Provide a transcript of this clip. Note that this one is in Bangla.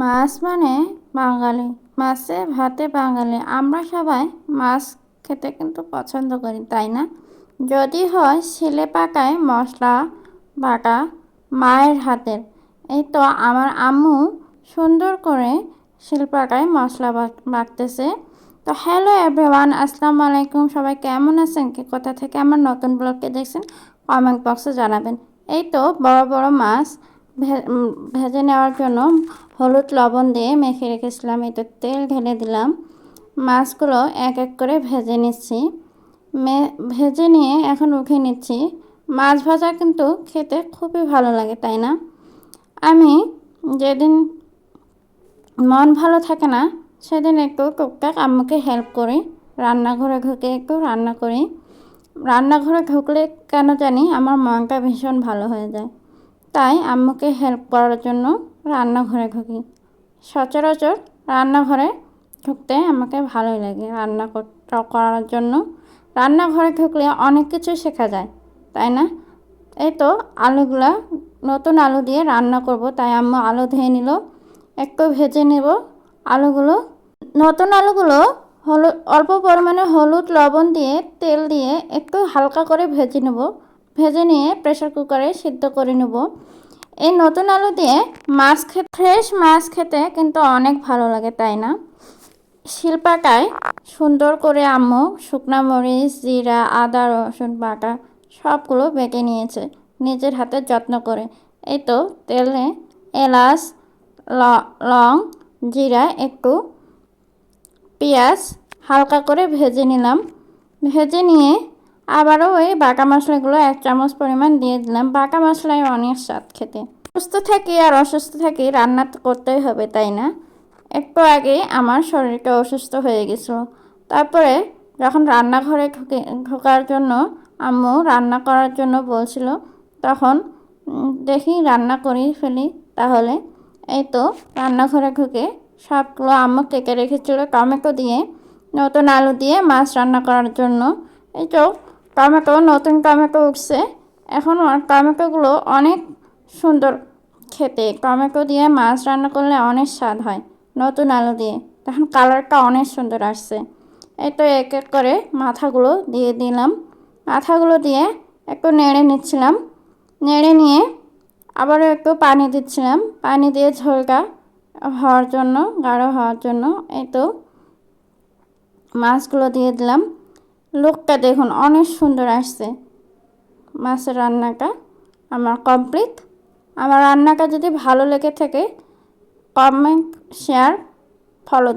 মাছ মানে বাঙালি, মাছে ভাতে বাঙালি। আমরা সবাই মাছ খেতে কিন্তু পছন্দ করি, তাই না? যদি হয় ছেলে পাকায় মশলা বাটা মায়ের হাতের। এই তো আমার আম্মু সুন্দর করে শিলপাটায় মশলা বাটতেছে। তো হ্যালো এভরিওয়ান, আসসালামু আলাইকুম। সবাই কেমন আছেন? কি কোথা থেকে আমার নতুন ব্লগকে দেখছেন? কমেন্ট বক্সে জানাবেন। এই তো বড় বড় মাছ ভেজে নেওয়ার জন্য হলুদ লবণ দিয়ে মেখে রেখেছিলাম। এতে তেল ঢেলে দিলাম। মাছগুলো এক এক করে ভেজে নিচ্ছি। ভেজে নিয়ে এখন উঠে নিচ্ছি। মাছ ভাজা কিন্তু খেতে খুবই ভালো লাগে, তাই না? আমি যেদিন মন ভালো থাকে না, সেদিন একটু টুকটাক আম্মুকে হেল্প করি। রান্নাঘরে ঢুকে একটু রান্না করি। রান্নাঘরে ঢুকলে কেন জানি আমার মনটা ভীষণ ভালো হয়ে যায়। তাই আম্মুকে হেল্প করার জন্য রান্নাঘরে ঢুকি। সচরাচর রান্নাঘরে ঢুকতে আমাকে ভালোই লাগে রান্না করার জন্য। রান্নাঘরে ঢুকলে অনেক কিছু শেখা যায়, তাই না? এই তো আলুগুলা, নতুন আলু দিয়ে রান্না করব, তাই আম্মু আলু ধুয়ে নিল একটু ভেজে নেব আলুগুলো। নতুন আলুগুলো হলুদ অল্প পরিমাণে হলুদ, লবণ দিয়ে, তেল দিয়ে একটু হালকা করে ভেজে নেব। ভেজে নিয়ে প্রেশার কুকারে সিদ্ধ করে নেব। এই নতুন আলু দিয়ে মাছ খেতে ফ্রেশ মাছ খেতে কিন্তু অনেক ভালো লাগে, তাই না? শিলপাটায় সুন্দর করে আম্মু শুকনা মরিচ, জিরা, আদা, রসুন বাটা সবগুলো বেঁকে নিয়েছে নিজের হাতে যত্ন করে। এই তো তেলে এলাচ লং, জিরা, একটু পেঁয়াজ হালকা করে ভেজে নিলাম। ভেজে নিয়ে আবারও ওই বাঁকা মশলাগুলো এক চামচ পরিমাণ দিয়ে দিলাম। বাঁকা মশলায় অনেক স্বাদ খেতে। সুস্থ থাকি আর অসুস্থ থাকি রান্না তো করতেই হবে, তাই না? একটু আগে আমার শরীরটা অসুস্থ হয়ে গেছিল তারপরে যখন রান্নাঘরে ঢুকে, ঢোকার জন্য আম্মু রান্না করার জন্য বলছিল, তখন দেখি রান্না করি ফেলি, তাহলে এই তো রান্নাঘরে ঢুকে সবগুলো আম্মু কেটে রেখেছিল টমেটো দিয়ে, নতুন আলু দিয়ে মাছ রান্না করার জন্য। এই তো টমেটো নতুন টমেটো উঠছে। এখন টমেটোগুলো অনেক সুন্দর খেতে। টমেটো দিয়ে মাছ রান্না করলে অনেক স্বাদ হয়, নতুন আলু দিয়ে। তখন কালারটা অনেক সুন্দর আসছে। এই তো এক এক করে মাথাগুলো দিয়ে দিলাম। মাথাগুলো দিয়ে একটু নেড়ে নিচ্ছিলাম। নেড়ে নিয়ে আবারও একটু পানি দিচ্ছিলাম। পানি দিয়ে ঝোলটা হওয়ার জন্য, গাঢ় হওয়ার জন্য, এই তো মাছগুলো দিয়ে দিলাম। লুকটা দেখুন অনেক সুন্দর আসছে। মাছের রান্নাটা আমার কমপ্লিট আমার রান্নাটা যদি ভালো লেগে থাকে কমেন্ট শেয়ার ফলো